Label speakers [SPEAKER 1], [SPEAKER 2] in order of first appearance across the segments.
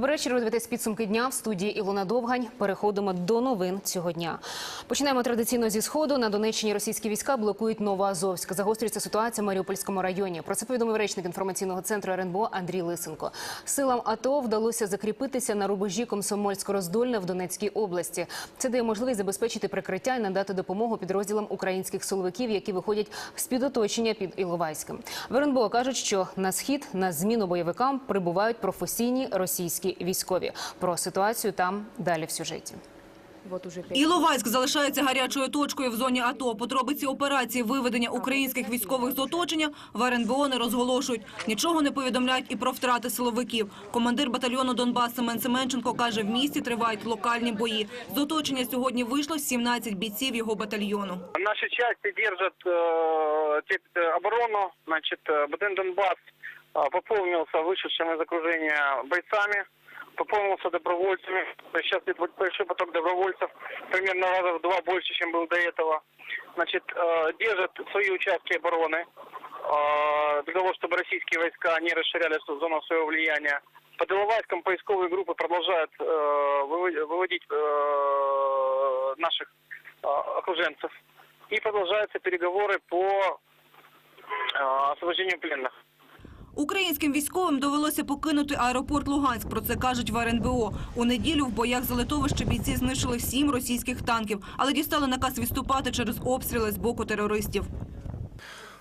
[SPEAKER 1] Добрий вечір. Ви дивитесь підсумки дня в студії Ілона Довгань. Переходимо до новин цього дня. Починаємо традиційно зі сходу. На Донеччині російські війська блокують Новоазовськ. Загострюється ситуація в Маріупольському районі. Про це повідомив речник інформаційного центру РНБО Андрій Лисенко. Силам АТО вдалося закріпитися на рубежі Комсомольсько-Роздольне в Донецькій області. Це дає можливість забезпечити прикриття і надати допомогу підрозділам українських силовиків, які виходять з під оточення під Іловайськом. В РНБО кажуть, що на схід на зміну бойовикам прибувають професійні російські військові. Про ситуацію там далі в сюжеті.
[SPEAKER 2] Вот уже пять.
[SPEAKER 3] Іловайськ залишається гарячою точкою в зоні АТО. Подробиці операції виведення українських військових з оточення в РНБО не розголошують. Нічого не повідомляють і про втрати силовиків. Командир батальйону Донбас Семен Семенченко каже, в місті тривають локальні бої. З оточення сьогодні вийшло 17 бійців його батальйону.
[SPEAKER 4] Наши части держат э, те- э, оборону. Значит, э, БТН Донбасс э, пополнился вышедшими из окружения бойцами, Пополнился добровольцами. Сейчас большой поток добровольцев, примерно раза в два больше, чем был до этого. Значит, э, держат свои участки обороны э, для того, чтобы российские войска не расширяли зону своего влияния. Под Иловайском поисковые группы продолжают э, выво- выводить наших окруженцев. И продолжаются переговоры по освобождению пленных.
[SPEAKER 3] Українським військовим довелося покинути аеропорт Луганськ. Про це кажуть в РНБО. У неділю в боях за литовище бійці знищили сім російських танків, але дістали наказ відступати через обстріли з боку терористів.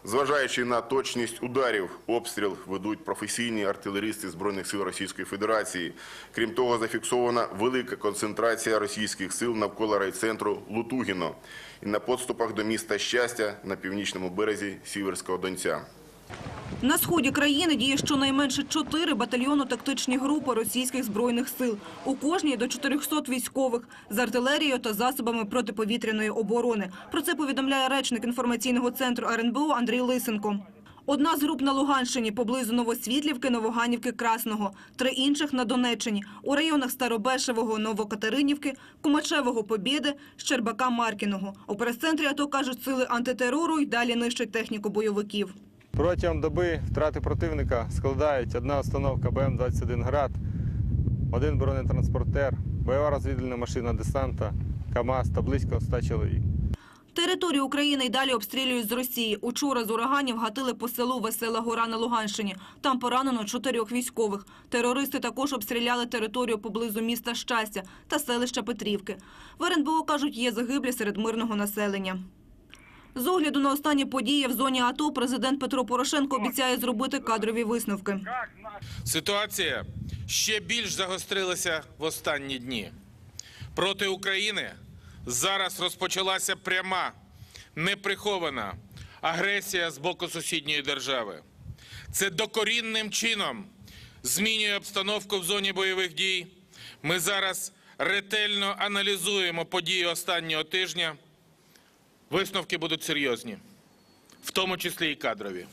[SPEAKER 5] Зважаючи на точність ударів, обстріл ведуть професійні артилеристи Збройних сил Російської Федерації. Крім того, зафіксована велика концентрація російських сил навколо райцентру Лутугіно і на подступах до міста Щастя на північному березі Сіверського Донця.
[SPEAKER 3] На сході країни діє щонайменше чотири батальйонно-тактичні групи російських збройних сил. У кожній до 400 військових з артилерією та засобами протиповітряної оборони. Про це повідомляє речник інформаційного центру РНБО Андрій Лисенко. Одна з груп на Луганщині поблизу Новосвітлівки, Новоганівки, Красного. Три інших на Донеччині у районах Старобешевого, Новокатеринівки, Кумачевого, Побєди, Щербака, Маркіного. У прес-центрі АТО кажуть, сили антитерору й далі нищать техніку бойовиків.
[SPEAKER 6] Протягом доби втрати противника складають одна установка БМ-21 «Град», один бронетранспортер, бойова розвідувальна машина десанта, КАМАЗ та близько 100 чоловік.
[SPEAKER 3] Територію України й далі обстрілюють з Росії. Учора з ураганів гатили по селу Весела Гора на Луганщині. Там поранено чотирьох військових. Терористи також обстріляли територію поблизу міста Щастя та селища Петрівки. В РНБО кажуть, є загиблі серед мирного населення. З огляду на останні події в зоні АТО президент Петро Порошенко обіцяє зробити кадрові висновки.
[SPEAKER 7] Ситуація ще більш загострилася в останні дні. Проти України зараз розпочалася пряма, неприхована агресія з боку сусідньої держави. Це докорінним чином змінює обстановку в зоні бойових дій. Ми зараз ретельно аналізуємо події останнього тижня. Висновки будуть серйозні, в тому числі і кадрові.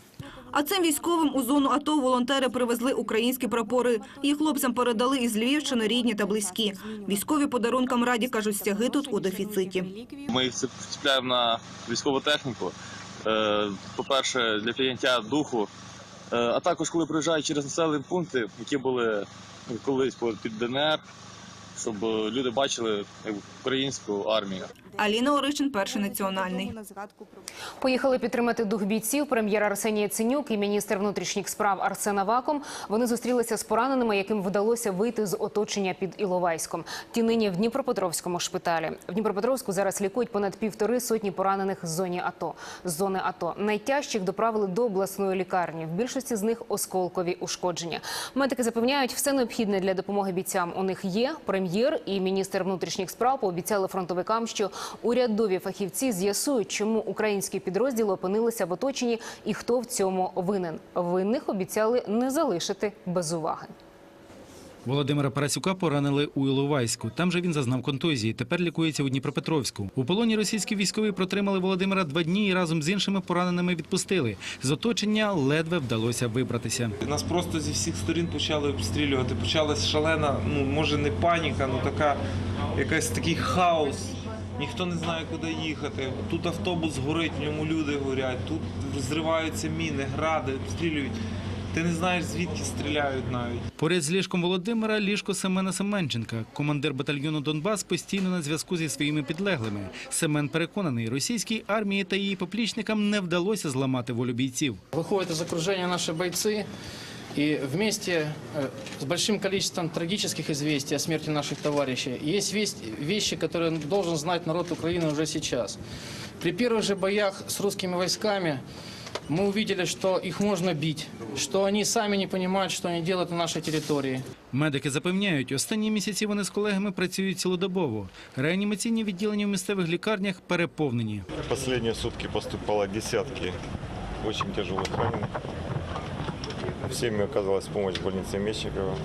[SPEAKER 3] А цим військовим у зону АТО волонтери привезли українські прапори. Їх хлопцям передали із Львівщини рідні та близькі. Військові подарункам раді, кажуть, стяги тут у дефіциті.
[SPEAKER 8] Ми їх вцепляємо на військову техніку. Е, По-перше, для підняття духу. Е, А також, коли приїжджають через населені пункти, які були колись під ДНР, щоб люди бачили українську армію.
[SPEAKER 3] Аліна Оришин, перший національний.
[SPEAKER 1] Поїхали підтримати дух бійців. Прем'єр Арсеній Яценюк і міністр внутрішніх справ Арсен Аваком. Вони зустрілися з пораненими, яким вдалося вийти з оточення під Іловайськом. Ті нині в Дніпропетровському шпиталі. В Дніпропетровську зараз лікують понад півтори сотні поранених з зоні АТО. З зони АТО найтяжчих доправили до обласної лікарні. В більшості з них осколкові ушкодження. Медики запевняють, все необхідне для допомоги бійцям у них є. Прем'єр і міністр внутрішніх справ пообіцяли фронтовикам, що урядові фахівці з'ясують, чому українські підрозділи опинилися в оточенні і хто в цьому винен. Винних обіцяли не залишити без уваги.
[SPEAKER 9] Володимира Парасюка поранили у Іловайську. Там же він зазнав контузії. Тепер лікується у Дніпропетровську. У полоні російські військові протримали Володимира два дні і разом з іншими пораненими відпустили. З оточення ледве вдалося вибратися.
[SPEAKER 10] Нас просто зі всіх сторін почали обстрілювати. Почалась шалена, ну може не паніка, ну така якась такий хаос. Ніхто не знає, куди їхати. Тут автобус горить, в ньому люди горять, тут зриваються міни, гради, обстрілюють. Ти не знаєш, звідки стріляють навіть.
[SPEAKER 9] Поряд з ліжком Володимира ліжко Семена Семенченка. Командир батальйону Донбас постійно на зв'язку зі своїми підлеглими. Семен переконаний, російській армії та її поплічникам не вдалося зламати волю бійців.
[SPEAKER 2] Выходят из окружения наши бойцы и вместе э, с большим количеством трагических известий о смерти наших товарищей есть весть- вещи, которые должен знать народ Украины уже сейчас. При первых же боях с русскими войсками мы увидели, что их можно бить, что они сами не понимают, что они делают на нашей территории.
[SPEAKER 9] Медики запевняють, останні місяці вони з колегами працюють цілодобово. Реанімаційні відділення в місцевих лікарнях переповнені.
[SPEAKER 11] Последние сутки поступало десятки очень тяжелых раненых. Всеми оказалась помощь в больнице Мечникова.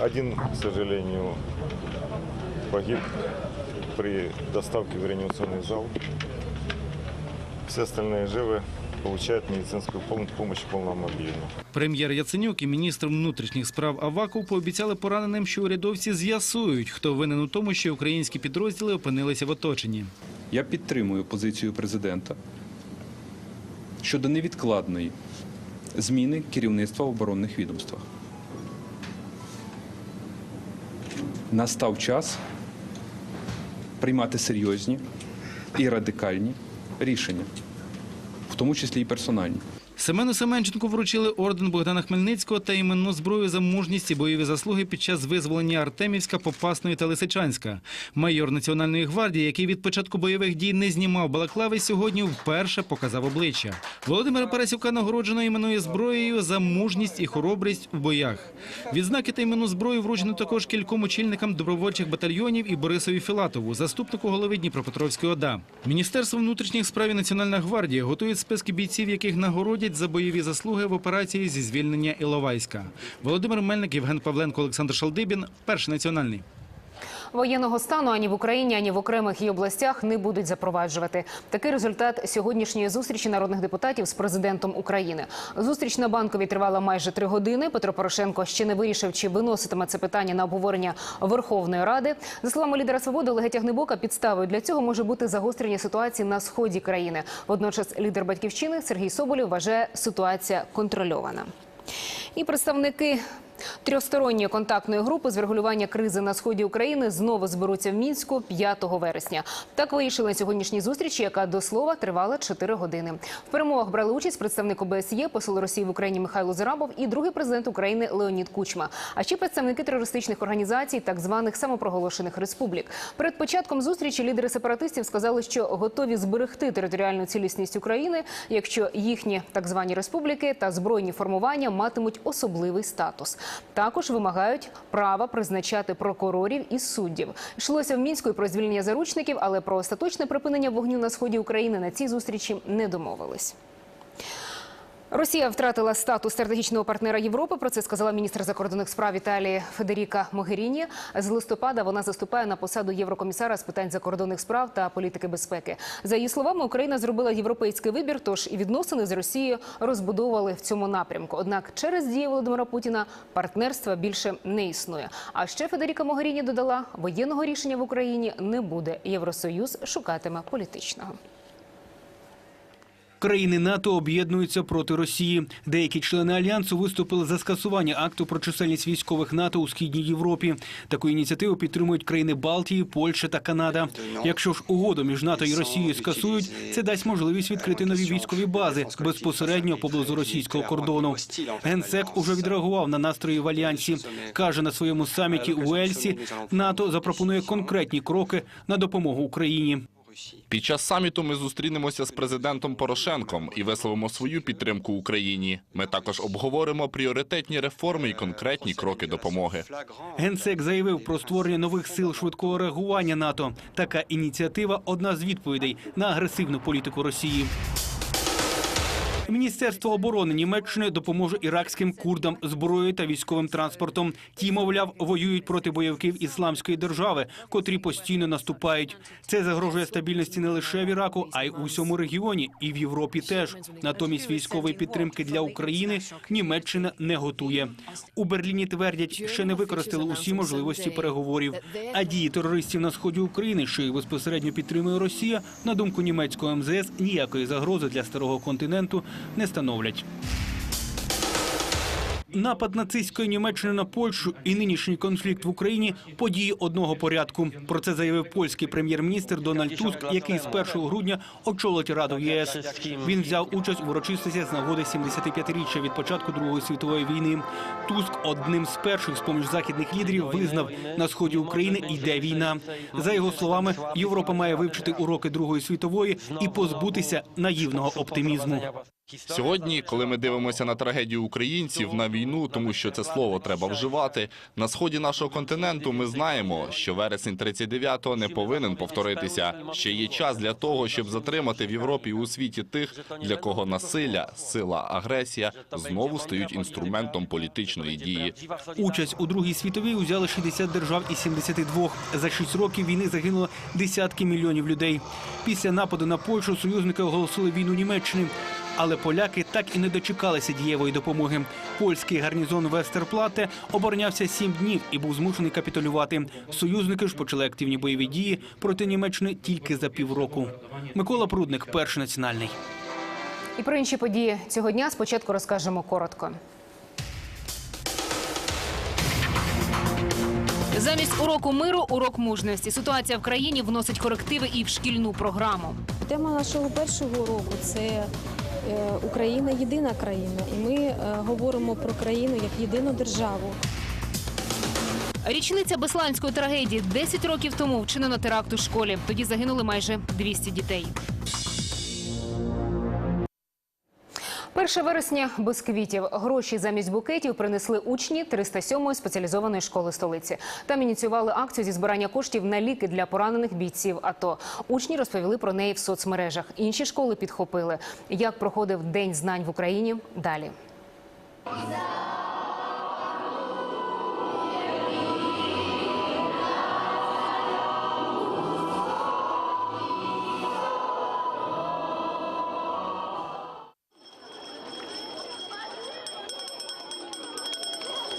[SPEAKER 11] Один, к сожалению, погиб при доставке в реанимационный зал. Все остальные живы, получают медицинскую пом- помощь полномобильно.
[SPEAKER 9] Прем'єр Яценюк і міністр внутрішніх справ Аваков пообіцяли пораненим, що урядовці з'ясують, хто винен у тому, що українські підрозділи опинилися в оточенні.
[SPEAKER 12] Я підтримую позицію президента щодо невідкладної зміни керівництва в оборонних відомствах. Настав час приймати серйозні і радикальні рішення, в тому числі і персональні.
[SPEAKER 9] Семену Семенченку вручили орден Богдана Хмельницького та іменну зброю за мужність і бойові заслуги під час визволення Артемівська, Попасної та Лисичанська. Майор Національної гвардії, який від початку бойових дій не знімав балаклави, сьогодні вперше показав обличчя. Володимира Парасюка нагороджено іменною зброєю за мужність і хоробрість в боях. Відзнаки та іменну зброю вручено також кільком очільникам добровольчих батальйонів і Борисові Філатову, заступнику голови Дніпропетровської ОДА. Міністерство внутрішніх справ і Національна гвардія готують списки бійців, яких нагородять за бойові заслуги в операції зі звільнення Іловайська. Володимир Мельник, Євген Павленко, Олександр Шалдибін. Перший національний.
[SPEAKER 1] Воєнного стану ані в Україні, ані в окремих її областях не будуть запроваджувати. Такий результат сьогоднішньої зустрічі народних депутатів з президентом України. Зустріч на банковій тривала майже три години. Петро Порошенко ще не вирішив, чи виноситиме це питання на обговорення Верховної Ради. За словами лідера свободи Олега Тягнебока, підставою для цього може бути загострення ситуації на сході країни. Водночас лідер батьківщини Сергій Соболєв вважає, ситуація контрольована. І представники трьохсторонньої контактної групи з врегулювання кризи на сході України знову зберуться в мінську 5 вересня. Так вирішили на сьогоднішній зустрічі, яка до слова тривала 4 години. В перемовах брали участь представник ОБСЄ, посол Росії в Україні Михайло Зерабов і другий президент України Леонід Кучма. А ще представники терористичних організацій, так званих самопроголошених республік. Перед початком зустрічі лідери сепаратистів сказали, що готові зберегти територіальну цілісність України, якщо їхні так звані республіки та збройні формування матимуть особливий статус. Також вимагають права призначати прокурорів і суддів. Йшлося в мінську про звільнення заручників, але про остаточне припинення вогню на сході України на цій зустрічі не домовились. Росія втратила статус стратегічного партнера Європи. Про це сказала міністр закордонних справ Італії Федеріка Могеріні. З листопада вона заступає на посаду єврокомісара з питань закордонних справ та політики безпеки. За її словами, Україна зробила європейський вибір, тож і відносини з Росією розбудовували в цьому напрямку. Однак через дії Володимира Путіна партнерства більше не існує. А ще Федеріка Могеріні додала, воєнного рішення в Україні не буде. Євросоюз шукатиме політичного.
[SPEAKER 13] Країни НАТО об'єднуються проти Росії. Деякі члени альянсу виступили за скасування акту про чисельність військових НАТО у східній Європі. Таку ініціативу підтримують країни Балтії, Польща та Канада. Якщо ж угоду між НАТО і Росією скасують, це дасть можливість відкрити нові військові бази безпосередньо поблизу російського кордону. Генсек уже відреагував на настрої в альянсі. каже на своєму саміті у Ельсі, НАТО запропонує конкретні кроки на допомогу Україні.
[SPEAKER 14] Під час саміту ми зустрінемося з президентом Порошенком і висловимо свою підтримку Україні. Ми також обговоримо пріоритетні реформи і конкретні кроки допомоги.
[SPEAKER 13] Генсек заявив про створення нових сил швидкого реагування НАТО. Така ініціатива одна з відповідей на агресивну політику Росії. Міністерство оборони Німеччини допоможе іракським курдам зброєю та військовим транспортом. Ті, мовляв, воюють проти бойовиків ісламської держави, котрі постійно наступають. Це загрожує стабільності не лише в Іраку, а й у всьому регіоні, і в Європі теж. Натомість військової підтримки для України Німеччина не готує. У Берліні твердять, ще не використали усі можливості переговорів. А дії терористів на сході України, що їх безпосередньо підтримує Росія, на думку німецького МЗС, ніякої загрози для старого континенту не становлять. Напад нацистської Німеччини на Польщу і нинішній конфлікт в Україні – події одного порядку. Про це заявив польський прем'єр-міністр Дональд Туск, який з 1 грудня очолить Раду ЄС. Він взяв участь у урочистостях з нагоди 75-річчя від початку Другої світової війни. Туск одним з перших з-поміж західних лідерів визнав, на сході України йде війна. За його словами, Європа має вивчити уроки Другої світової і позбутися наївного оптимізму.
[SPEAKER 14] Сьогодні, коли ми дивимося на трагедію українців, на війну, тому що це слово треба вживати, на сході нашого континенту ми знаємо, що вересень 39-го не повинен повторитися. Ще є час для того, щоб затримати в Європі і у світі тих, для кого насилля, сила, агресія знову стають інструментом політичної дії.
[SPEAKER 13] Участь у Другій світовій узяли 60 держав із 72. За 6 років війни загинуло десятки мільйонів людей. Після нападу на Польщу союзники оголосили війну Німеччини. Але поляки так і не дочекалися дієвої допомоги. Польський гарнізон Вестерплате оборонявся сім днів і був змушений капітулювати. Союзники ж почали активні бойові дії проти Німеччини тільки за півроку. Микола Прудник, перший національний.
[SPEAKER 1] І про інші події цього дня спочатку розкажемо коротко. Замість уроку миру урок мужності. Ситуація в країні вносить корективи і в шкільну програму.
[SPEAKER 15] Тема нашого першого року це Україна єдина країна, і ми е, говоримо про країну як єдину державу.
[SPEAKER 1] Річниця Бесланської трагедії 10 років тому вчинено теракт у школі. Тоді загинули майже 200 дітей. 1 вересня без квітів. Гроші замість букетів принесли учні 307-ї спеціалізованої школи столиці. Там ініціювали акцію зі збирання коштів на ліки для поранених бійців. АТО. учні розповіли про неї в соцмережах. Інші школи підхопили. Як проходив день знань в Україні? Далі.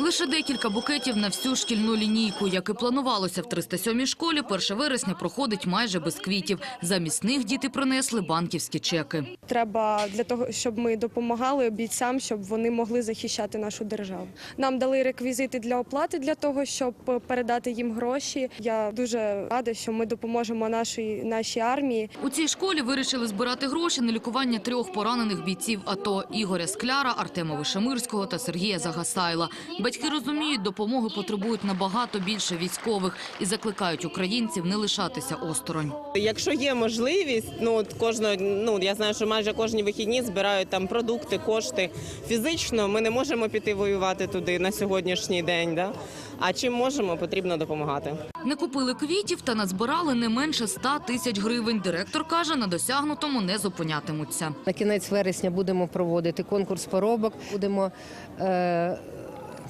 [SPEAKER 16] Лише декілька букетів на всю шкільну лінійку. Як і планувалося в 307-й школі, 1 вересня проходить майже без квітів. Замість них діти принесли банківські чеки.
[SPEAKER 17] Треба для того, щоб ми допомагали бійцям, щоб вони могли захищати нашу державу. Нам дали реквізити для оплати для того, щоб передати їм гроші. Я дуже рада, що ми допоможемо нашій нашій армії.
[SPEAKER 16] У цій школі вирішили збирати гроші на лікування трьох поранених бійців АТО – Ігоря Скляра, Артема Вишемирського та Сергія Загасайла. Батьки розуміють, допомоги потребують набагато більше військових і закликають українців не лишатися осторонь.
[SPEAKER 18] Якщо є можливість, ну от кожного, ну я знаю, що майже кожні вихідні збирають там продукти, кошти. Фізично ми не можемо піти воювати туди на сьогоднішній день. Да? А чим можемо, потрібно допомагати.
[SPEAKER 16] Не купили квітів та назбирали не менше 100 тисяч гривень. Директор каже, на досягнутому не зупинятимуться.
[SPEAKER 19] На кінець вересня будемо проводити конкурс поробок. Будемо е,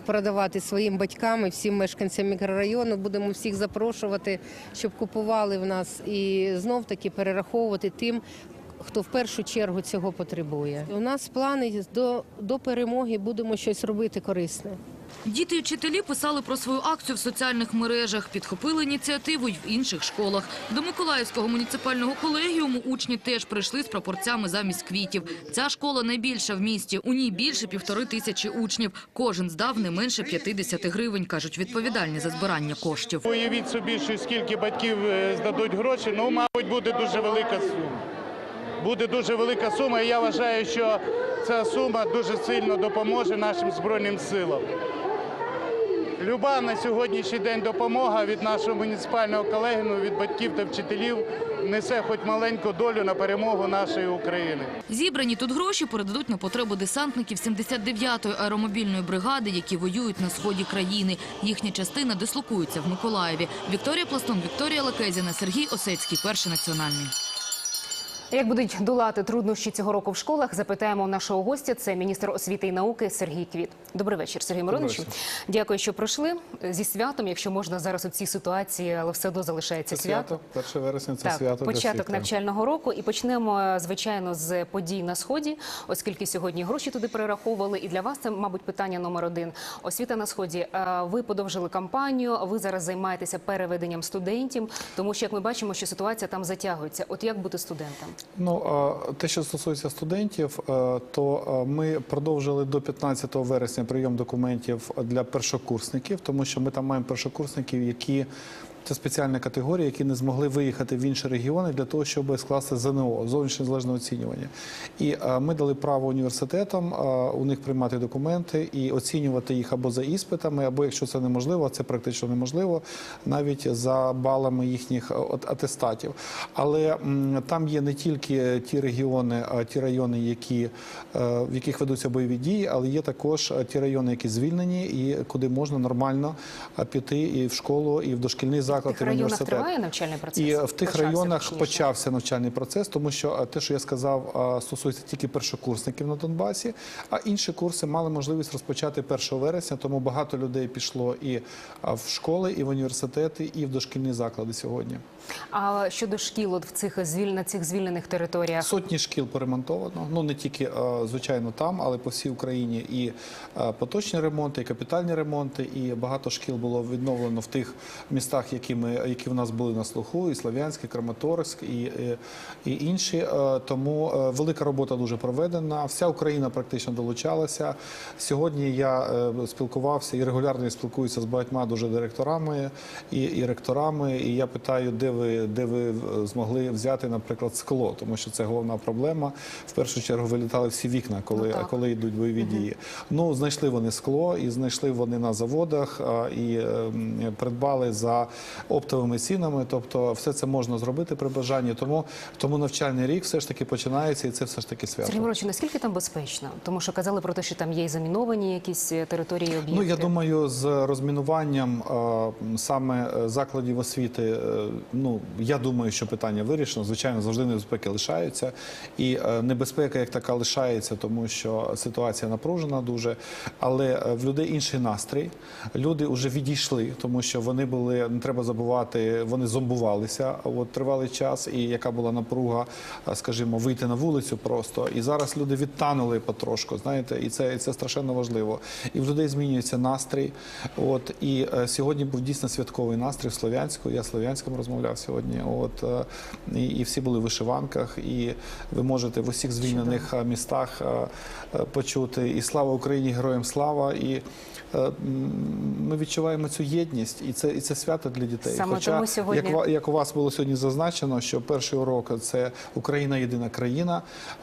[SPEAKER 19] продавати своїм батькам і всім мешканцям мікрорайону. Будемо всіх запрошувати, щоб купували в нас і знов таки перераховувати тим. Хто в першу чергу цього потребує? У нас плани до, до перемоги будемо щось робити корисне.
[SPEAKER 16] Діти і вчителі писали про свою акцію в соціальних мережах, підхопили ініціативу й в інших школах. До Миколаївського муніципального колегіуму учні теж прийшли з пропорцями замість квітів. Ця школа найбільша в місті. У ній більше півтори тисячі учнів. Кожен здав не менше 50 гривень, кажуть відповідальні за збирання коштів.
[SPEAKER 20] Уявіть собі, що скільки батьків е, здадуть гроші, ну, мабуть, буде дуже велика сума. Буде дуже велика сума, і я вважаю, що ця сума дуже сильно допоможе нашим Збройним силам. Люба на сьогоднішній день допомога від нашого муніципального колегіуму, від батьків та вчителів несе хоч маленьку долю на перемогу нашої України.
[SPEAKER 16] Зібрані тут гроші передадуть на потребу десантників 79-ї аеромобільної бригади, які воюють на сході країни. Їхня частина дислокується в Миколаєві. Вікторія Пластун, Вікторія Лекезіна, Сергій Осецький, перший національний.
[SPEAKER 1] Як будуть долати труднощі цього року в школах, запитаємо нашого гостя. Це міністр освіти і науки Сергій Квіт. Добрий вечір, Сергій Мироновичу.
[SPEAKER 21] вечір.
[SPEAKER 1] Дякую, що прийшли зі святом. Якщо можна зараз у цій ситуації, але все одно залишається
[SPEAKER 21] Це
[SPEAKER 1] свято.
[SPEAKER 21] 1 вересня це
[SPEAKER 1] Так,
[SPEAKER 21] свято
[SPEAKER 1] початок навчального року, і почнемо звичайно з подій на сході, оскільки сьогодні гроші туди перераховували. І для вас це, мабуть, питання номер один. Освіта на сході. Е, Ви подовжили кампанію. Ви зараз займаєтеся переведенням студентів, тому що як ми бачимо, що ситуація там затягується. От як бути студентом?
[SPEAKER 21] Ну, те, що стосується студентів, е, то е, ми продовжили до 15 вересня прийом документів для першокурсників, тому що ми там маємо першокурсників, які це спеціальна категорія, які не змогли виїхати в інші регіони для того, щоб скласти ЗНО зовнішнє незалежне оцінювання. І е, ми дали право університетам е, у них приймати документи і оцінювати їх або за іспитами, або якщо це неможливо, це практично неможливо, навіть за балами їхніх е, атестатів. Але там є не тільки ті регіони, ті райони, які, в яких ведуться бойові дії, але є також ті райони, які звільнені, і куди можна нормально піти і в школу, і в дошкільний заклад,
[SPEAKER 1] Тих
[SPEAKER 21] і університет.
[SPEAKER 1] триває навчальний процес?
[SPEAKER 21] І в тих
[SPEAKER 1] Почався,
[SPEAKER 21] районах
[SPEAKER 1] точніше.
[SPEAKER 21] почався навчальний процес, тому що е, те, що я сказав, е, стосується тільки першокурсників на Донбасі, а інші курси мали можливість розпочати 1 вересня, тому багато людей пішло і е, в школи, і в університети, і в дошкільні заклади сьогодні.
[SPEAKER 1] А щодо шкіл, от в цих на цих звільнених територіях,
[SPEAKER 21] Сотні шкіл поремонтовано. Ну не тільки звичайно там, але по всій Україні і поточні ремонти, і капітальні ремонти, і багато шкіл було відновлено в тих містах, які ми які в нас були на слуху, і Слов'янськ, і Краматорськ, і, і, інші. Тому велика робота дуже проведена. Вся Україна практично долучалася. Сьогодні я е, спілкувався і регулярно спілкуюся з багатьма дуже директорами і, і ректорами. І я питаю, де ви де ви е, змогли взяти, наприклад, скло, тому що це головна проблема. В першу чергу вилітали всі вікна, коли, коли йдуть бойові дії. Ну знайшли вони скло і знайшли вони на заводах і е, придбали за оптовими цінами. Тобто, все це можна зробити при бажанні. Тому тому навчальний рік все ж таки починається, і це все ж таки свято.
[SPEAKER 1] Сергій Миронович, наскільки там безпечно? Тому що казали про те, що там є і заміновані якісь е, території об'єкти.
[SPEAKER 21] Ну я думаю, з розмінуванням саме е, закладів освіти, ну я думаю, що питання вирішено. Звичайно, завжди небезпеки лишаються, і е, небезпека як така лишається, тому що ситуація напружена дуже. Але е, в людей інший настрій. Люди вже відійшли, тому що вони були не треба забувати, вони зомбувалися. От тривалий час, і яка була напруга, е, скажімо, вийти на вулицю просто. І зараз люди відтанули потрошку. Знаєте, і це, і це страшенно важливо. І в людей змінюється настрій. От і сьогодні був дійсно святковий настрій в Слов'янську. Я з Слов'янськом розмовляв сьогодні. От е, і, і всі були в вишиванках, і ви можете в усіх звільнених е, містах е, почути і слава Україні, героям слава. І ми відчуваємо цю єдність, і це і це свято для дітей.
[SPEAKER 1] Саме
[SPEAKER 21] Хоча,
[SPEAKER 1] тому сьогодні-
[SPEAKER 21] як, як у вас було сьогодні зазначено, що перший урок це Україна єдина країна,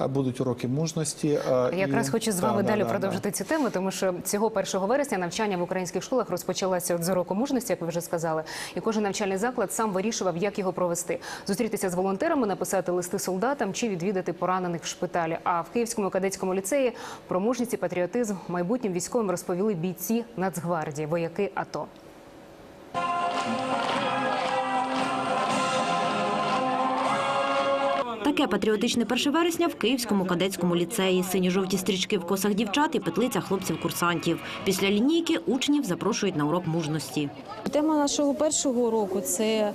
[SPEAKER 21] будуть уроки мужності. е,
[SPEAKER 1] Якраз хочу з вами
[SPEAKER 21] да,
[SPEAKER 1] далі
[SPEAKER 21] да,
[SPEAKER 1] продовжити цю тему, тому що цього 1 вересня навчання в українських школах розпочалося з уроку мужності, як ви вже сказали. І кожен навчальний заклад сам вирішував, як його провести. Зустрітися з волонтерами, написати листи солдатам чи відвідати поранених в шпиталі. А в Київському кадетському ліцеї про мужність і патріотизм майбутнім військовим розповіли бійці Нацгвардії, вояки АТО.
[SPEAKER 22] Таке патріотичне 1 вересня в Київському кадетському ліцеї. Сині-жовті стрічки в косах дівчат і петлиця хлопців-курсантів. Після лінійки учнів запрошують на урок мужності.
[SPEAKER 15] Тема нашого першого уроку це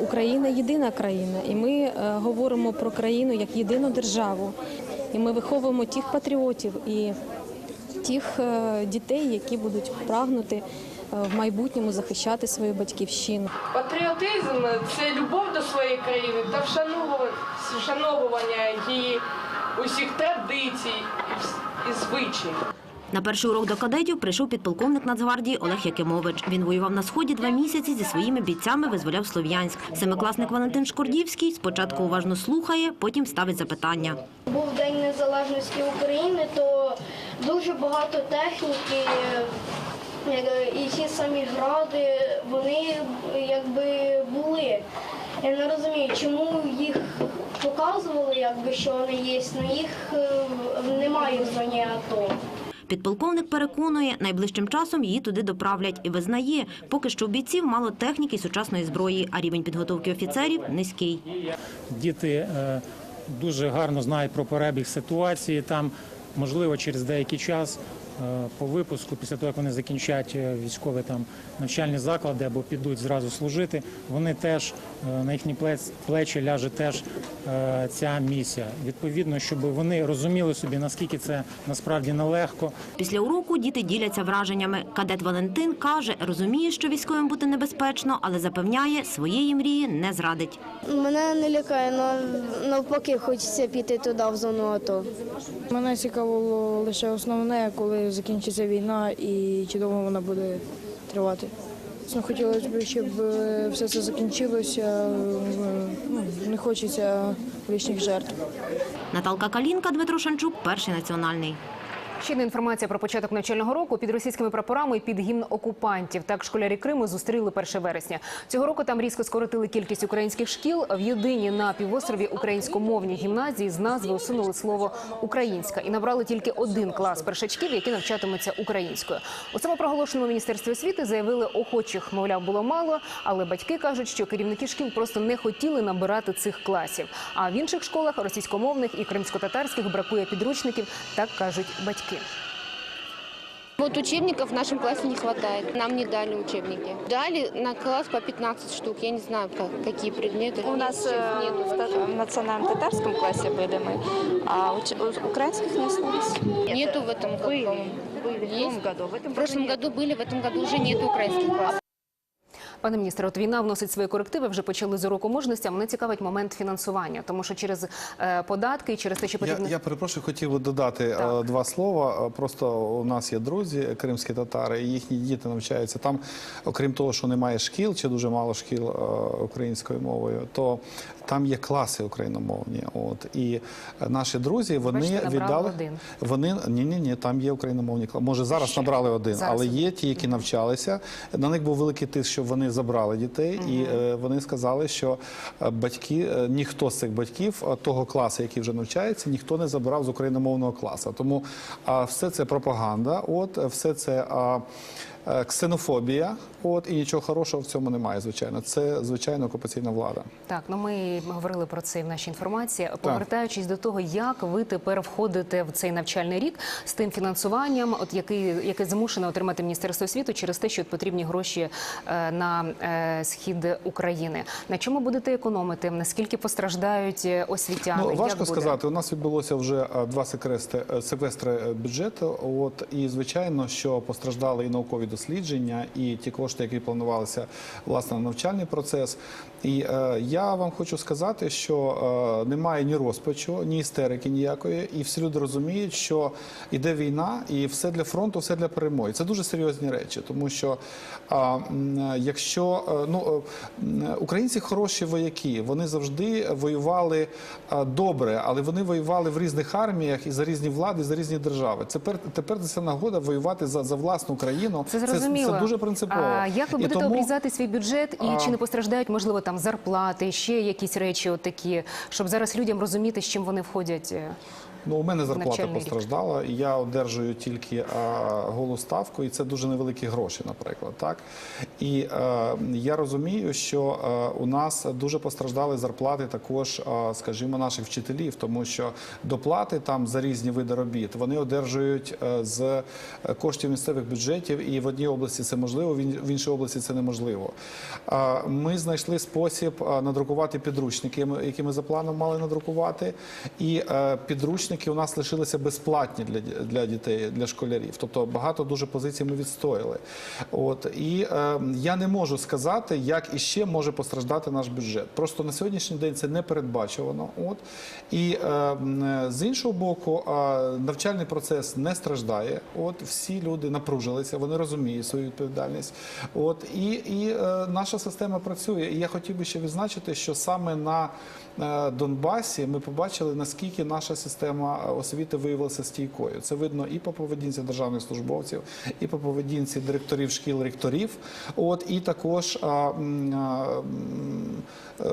[SPEAKER 15] Україна єдина країна, і ми е, говоримо про країну як єдину державу. І ми виховуємо тих патріотів і тих е, дітей, які будуть прагнути е, в майбутньому захищати свою батьківщину.
[SPEAKER 23] Патріотизм це любов до своєї країни та вшановування, її усіх традицій і звичаїв.
[SPEAKER 22] На перший урок до кадетів прийшов підполковник Нацгвардії Олег Якимович. Він воював на сході два місяці зі своїми бійцями, визволяв Слов'янськ. Семикласник Валентин Шкордівський спочатку уважно слухає, потім ставить запитання.
[SPEAKER 24] був День Незалежності України, то дуже багато техніки і ті самі гради, вони якби були. Я не розумію, чому їх показували, якби що вони є, але їх е, немає в зоні АТО.
[SPEAKER 22] Підполковник переконує, найближчим часом її туди доправлять і визнає, поки що у бійців мало техніки сучасної зброї, а рівень підготовки офіцерів низький.
[SPEAKER 25] Діти е, дуже гарно знають про перебіг ситуації. Там, можливо, через деякий час по випуску, після того як вони закінчать е, військові там навчальні заклади або підуть зразу служити, вони теж е, на їхні плеч- плечі ляже теж е, ця місія. Відповідно, щоб вони розуміли собі наскільки це насправді нелегко.
[SPEAKER 22] Після уроку діти діляться враженнями. Кадет Валентин каже, розуміє, що військовим бути небезпечно, але запевняє, своєї мрії не зрадить.
[SPEAKER 24] Мене не лякає, но- навпаки, хочеться піти туди, в зону АТО.
[SPEAKER 26] Мене цікавило лише основне, коли закінчиться війна і чи довго вона буде тривати. Ну, хотілося б, щоб е, все це закінчилося. е, ну, Не хочеться лишніх жертв.
[SPEAKER 22] Наталка Калінка, Дмитро Шанчук, перший національний.
[SPEAKER 1] Ще одна інформація про початок навчального року під російськими прапорами і під гімн окупантів. Так школярі Криму зустріли 1 вересня. Цього року там різко скоротили кількість українських шкіл. В єдині на півострові українськомовні гімназії з назви усунули слово українська і набрали тільки один клас першачків, які навчатимуться українською. У самопроголошеному міністерстві освіти заявили, охочих, мовляв, було мало, але батьки кажуть, що керівники шкіл просто не хотіли набирати цих класів. А в інших школах російськомовних і кримськотатарських бракує підручників, так кажуть батьки.
[SPEAKER 27] Вот учебников в нашем классе не хватает. Нам не дали учебники. Дали на класс по 15 штук. Я не знаю, как, какие предметы.
[SPEAKER 28] У нас э,
[SPEAKER 27] нету.
[SPEAKER 28] в национальном татарском классе были мы, а уч- украинских не осталось.
[SPEAKER 27] Нету в этом году.
[SPEAKER 28] Были, были в том году. В этом
[SPEAKER 27] В прошлом
[SPEAKER 28] году
[SPEAKER 27] были, в этом году уже нету украинских классов.
[SPEAKER 1] Пане міністре, от війна вносить свої корективи. Вже почали з уроку мужності. А мене цікавить момент фінансування, тому що через е, податки і через те, що
[SPEAKER 21] Я,
[SPEAKER 1] потрібно
[SPEAKER 21] я перепрошую, хотів би додати е, два слова. Е, Просто у нас є друзі, кримські татари, і їхні діти навчаються там. Окрім того, що немає шкіл чи дуже мало шкіл українською мовою, то там є класи україномовні. От і е, наші друзі вони
[SPEAKER 1] Бачите,
[SPEAKER 21] віддали
[SPEAKER 1] один.
[SPEAKER 21] вони ні, ні, ні, там є україномовні класи. Може зараз набрали один,
[SPEAKER 1] Зараз
[SPEAKER 21] але є ті, які навчалися. На них був великий тиск, щоб вони забрали дітей, і е, вони сказали, що е, батьки, е, ніхто з цих батьків того класу, який вже навчається, ніхто не забрав з україномовного класу. Тому а, все це пропаганда, от все це. А, Ксенофобія, от і нічого хорошого в цьому немає. Звичайно, це звичайно окупаційна влада.
[SPEAKER 1] Так, ну ми говорили про це і в нашій інформації. Повертаючись до того, як ви тепер входите в цей навчальний рік з тим фінансуванням, от який яке змушене отримати міністерство освіти через те, що от потрібні гроші е, на е, схід України. На чому будете економити? Наскільки постраждають е, освітяни?
[SPEAKER 21] Ну,
[SPEAKER 1] Як
[SPEAKER 21] важко
[SPEAKER 1] буде?
[SPEAKER 21] сказати. У нас відбулося вже е, два секрести, е, секвестри е, бюджету. От і звичайно, що постраждали і наукові дослідження, і ті кошти, які планувалися власне на навчальний процес. І е, я вам хочу сказати, що е, немає ні розпачу, ні істерики ніякої, і всі люди розуміють, що іде війна, і все для фронту, все для перемоги. Це дуже серйозні речі, тому що м, якщо е, ну е, українці хороші вояки, вони завжди воювали а, добре, але вони воювали в різних арміях і за різні влади, за різні держави. Тепер тепер це нагода воювати за, за власну країну.
[SPEAKER 1] Це зрозуміло.
[SPEAKER 21] це, дуже принципово.
[SPEAKER 1] А як ви будете
[SPEAKER 21] тому-
[SPEAKER 1] обрізати свій бюджет і
[SPEAKER 21] А.
[SPEAKER 1] чи не постраждають, можливо, там зарплати, ще якісь речі, от такі, щоб зараз людям розуміти, з чим вони входять?
[SPEAKER 21] Ну, у мене зарплата постраждала, і я одержую тільки а, голу ставку, і це дуже невеликі гроші, наприклад. Так і е, я розумію, що е, у нас дуже постраждали зарплати також, е, скажімо, наших вчителів, тому що доплати там за різні види робіт вони одержують е, з коштів місцевих бюджетів, і в одній області це можливо, в іншій області це неможливо. Е, Ми знайшли спосіб надрукувати підручники, які ми за планом мали надрукувати, і е, підручники у нас лишилися безплатні для, для дітей, для школярів. Тобто багато дуже позицій ми відстояли. От і е, я не можу сказати, як іще може постраждати наш бюджет. Просто на сьогоднішній день це не передбачувано. От і е, з іншого боку, е, навчальний процес не страждає. От всі люди напружилися, вони розуміють свою відповідальність. От і, і е, наша система працює. І я хотів би ще відзначити, що саме на Донбасі ми побачили, наскільки наша система освіти виявилася стійкою. Це видно і по поведінці державних службовців, і по поведінці директорів шкіл, ректорів. От і також а, а, м, е,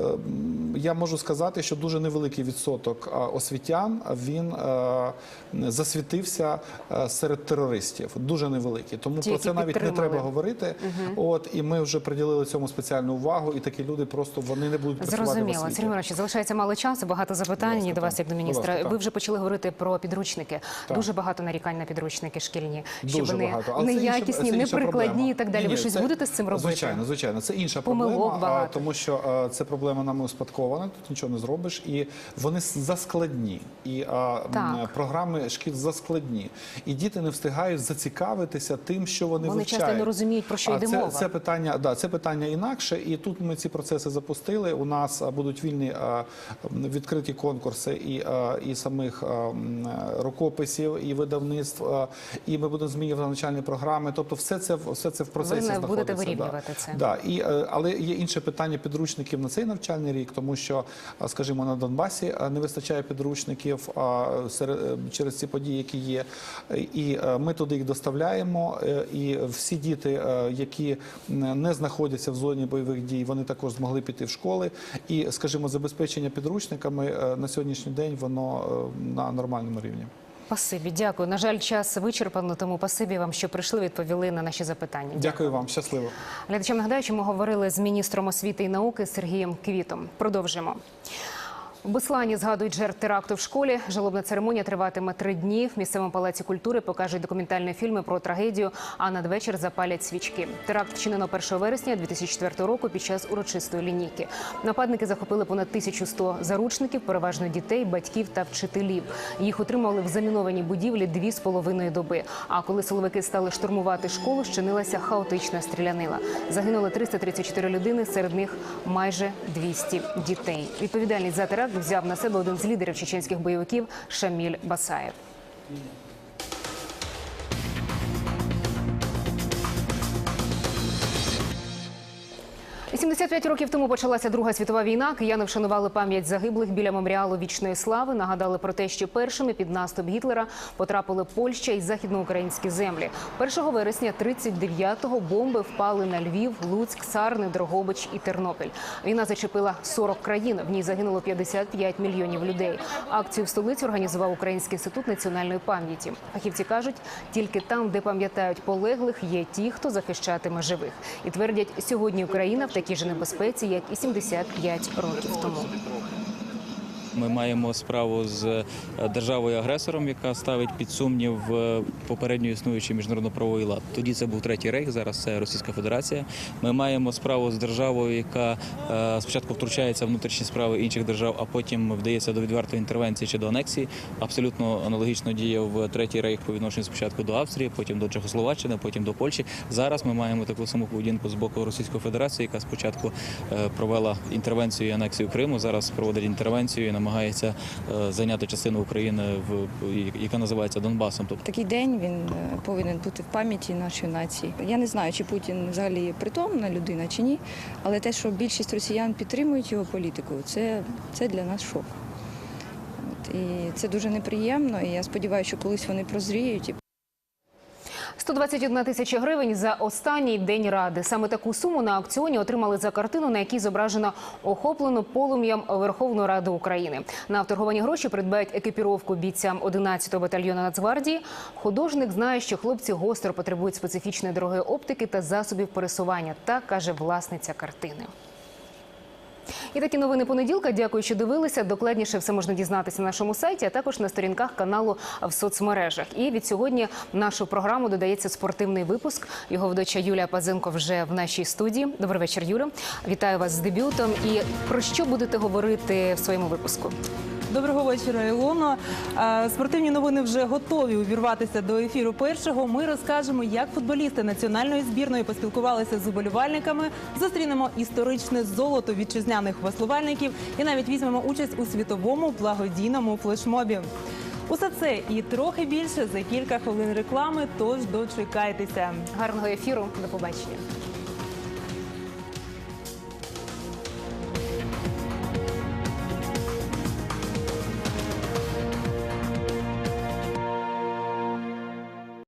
[SPEAKER 21] я можу сказати, що дуже невеликий відсоток освітян він е, засвітився е, серед терористів. Дуже невеликий. Тому
[SPEAKER 1] Ті,
[SPEAKER 21] про це навіть не треба говорити. От і ми вже приділили цьому спеціальну увагу, і такі люди просто вони не будуть працювати в
[SPEAKER 1] Зрозуміло.
[SPEAKER 21] освіті.
[SPEAKER 1] Залишається мало часу, багато запитань до вас, як до міністра. Ви вже почали говорити про підручники.
[SPEAKER 21] Так.
[SPEAKER 1] Дуже багато нарікань на підручники шкільні, що вони
[SPEAKER 21] багато. Але
[SPEAKER 1] неякісні, неприкладні і так далі.
[SPEAKER 21] Ні,
[SPEAKER 1] Ви щось
[SPEAKER 21] це-
[SPEAKER 1] будете з цим робити?
[SPEAKER 21] Звичайно, звичайно. Це інша
[SPEAKER 1] Помилок
[SPEAKER 21] проблема,
[SPEAKER 1] багато.
[SPEAKER 21] тому що це проблема нами успадкована, тут нічого не зробиш. І вони заскладні. І
[SPEAKER 1] Так.
[SPEAKER 21] програми шкіл заскладні. І діти не встигають зацікавитися тим, що вони,
[SPEAKER 1] Вони
[SPEAKER 21] вивчають.
[SPEAKER 1] часто не розуміють, про що йде
[SPEAKER 21] це,
[SPEAKER 1] мова.
[SPEAKER 21] Це питання, да, це питання інакше, і тут ми ці процеси запустили. У нас будуть вільні відкриті конкурси і, і самих рукописів, і видавництв, і ми будемо змінювати навчальні програми. Тобто, все це все це в процесі
[SPEAKER 1] не
[SPEAKER 21] знаходиться.
[SPEAKER 1] будете
[SPEAKER 21] да.
[SPEAKER 1] це.
[SPEAKER 21] Да. І, е, але є інше питання підручників на цей навчальний рік, тому що, скажімо, на Донбасі не вистачає підручників е, через ці події, які є. І е, ми туди їх доставляємо. е, І всі діти, е, які не знаходяться в зоні бойових дій, вони також змогли піти в школи. І, скажімо, забезпечення підручниками е, на сьогоднішній день воно е, на нормальному рівні.
[SPEAKER 1] Пасибі, дякую. На жаль, час вичерпано, тому пасибі вам, що прийшли, відповіли на наші запитання.
[SPEAKER 21] Дякую вам, щасливо.
[SPEAKER 1] Глядачам нагадаю, що ми говорили з міністром освіти і науки Сергієм Квітом. Продовжимо. В Беслані згадують жертв теракту в школі. Жалобна церемонія триватиме три дні. В місцевому палаці культури покажуть документальні фільми про трагедію, а надвечір запалять свічки. Теракт вчинено 1 вересня 2004 року під час урочистої лінійки. Нападники захопили понад 1100 заручників, переважно дітей, батьків та вчителів. Їх утримували в замінованій будівлі дві з половиною доби. А коли силовики стали штурмувати школу, щинилася хаотична стрілянина. Загинули 334 людини, серед них майже 200 дітей. Відповідальність за теракт взяв на себе один з лідерів чеченських бойовиків Шаміль Басаєв. І 75 років тому почалася Друга світова війна. Кияни вшанували пам'ять загиблих біля меморіалу вічної слави. Нагадали про те, що першими під наступ Гітлера потрапили Польща і західноукраїнські землі. 1 вересня 39-го бомби впали на Львів, Луцьк, Сарни, Дрогобич і Тернопіль. Війна зачепила 40 країн. В ній загинуло 55 мільйонів людей. Акцію в столиці організував Український інститут національної пам'яті. Фахівці кажуть, тільки там, де пам'ятають полеглих, є ті, хто захищатиме живих. І твердять, сьогодні Україна в такій же небезпеці, як і 75 років тому.
[SPEAKER 29] Ми маємо справу з е, державою-агресором, яка ставить під сумнів е, попередньо існуючий міжнародно-правовий лад. Тоді це був третій рейх, зараз це Російська Федерація. Ми маємо справу з державою, яка е, спочатку втручається в внутрішні справи інших держав, а потім вдається до відвертої інтервенції чи до анексії. Абсолютно аналогічно діяв третій рейх по відношенню спочатку до Австрії, потім до Чехословаччини, потім до Польщі. Зараз ми маємо таку саму поведінку з боку Російської Федерації, яка спочатку провела інтервенцію і анексію Криму, зараз проводить інтервенцію і намагається е, зайняти частину України, яка називається Донбасом. Тобто
[SPEAKER 30] Такий день він е, повинен бути в пам'яті нашої нації. Я не знаю, чи Путін взагалі притомна людина чи ні, але те, що більшість росіян підтримують його політику, це, це для нас шок. І це дуже неприємно. І я сподіваюся, що колись вони прозріють
[SPEAKER 1] 121 тисяча гривень за останній день ради. Саме таку суму на аукціоні отримали за картину, на якій зображено охоплено полум'ям Верховної Ради України. На вторговані гроші придбають екіпіровку бійцям 11-го батальйону Нацгвардії. Художник знає, що хлопці гостро потребують специфічної дорогої оптики та засобів пересування. Так каже власниця картини. І такі новини понеділка. Дякую, що дивилися. Докладніше все можна дізнатися на нашому сайті, а також на сторінках каналу в соцмережах. І від сьогодні в нашу програму додається спортивний випуск. Його ведуча Юлія Пазенко вже в нашій студії. Добрий вечір, Юля. Вітаю вас з дебютом. І про що будете говорити в своєму випуску?
[SPEAKER 31] Доброго вечора, Ілоно. Е, Спортивні новини вже готові увірватися до ефіру першого. Ми розкажемо, як футболісти національної збірної поспілкувалися з уболівальниками. Зустрінемо історичне золото вітчизняних веслувальників і навіть візьмемо участь у світовому благодійному флешмобі. Усе це і трохи більше за кілька хвилин реклами. Тож дочекайтеся.
[SPEAKER 1] Гарного ефіру. До побачення.